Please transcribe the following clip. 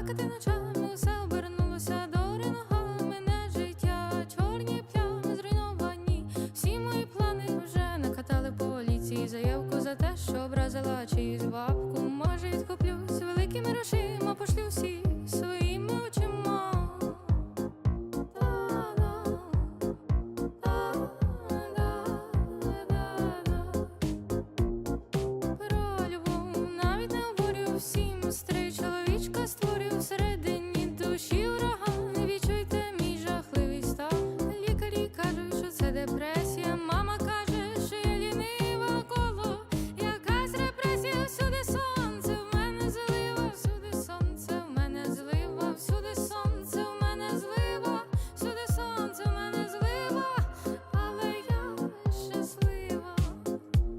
плакати ночами, все обернулося до нога мене життя, чорні плями зруйновані. Всі мої плани вже накатали поліції. Заявку за те, що образила чиюсь бабку. Може, відкуплюсь великими грошима пошлю всіх. веде пре.